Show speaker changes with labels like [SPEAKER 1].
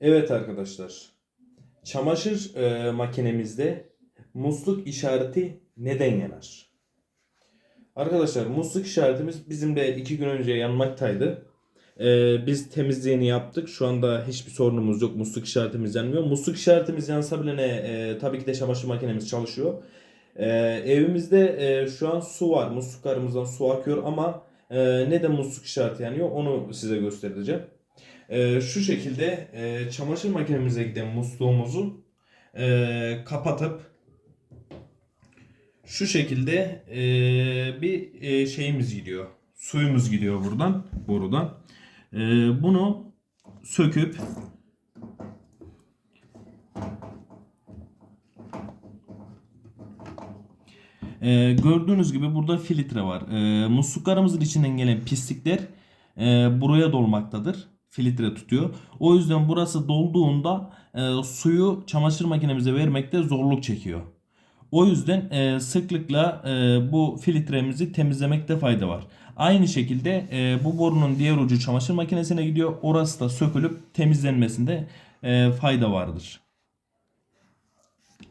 [SPEAKER 1] Evet arkadaşlar. Çamaşır e, makinemizde musluk işareti neden yanar? Arkadaşlar musluk işaretimiz bizim de iki gün önce yanmaktaydı. E, biz temizliğini yaptık. Şu anda hiçbir sorunumuz yok. Musluk işaretimiz yanmıyor. Musluk işaretimiz yansa bile ne, e, tabii ki de çamaşır makinemiz çalışıyor. E, evimizde e, şu an su var. Musluklarımızdan su akıyor ama e, neden musluk işareti yanıyor onu size göstereceğim. Ee, şu şekilde e, çamaşır makinemize giden musluğumuzu e, kapatıp şu şekilde e, bir e, şeyimiz gidiyor. Suyumuz gidiyor buradan, borudan. E, bunu söküp e, gördüğünüz gibi burada filtre var. E, musluklarımızın içinden gelen pislikler e, buraya dolmaktadır. Filtre tutuyor. O yüzden burası dolduğunda e, suyu çamaşır makinemize vermekte zorluk çekiyor. O yüzden e, sıklıkla e, bu filtremizi temizlemekte fayda var. Aynı şekilde e, bu borunun diğer ucu çamaşır makinesine gidiyor. Orası da sökülüp temizlenmesinde e, fayda vardır.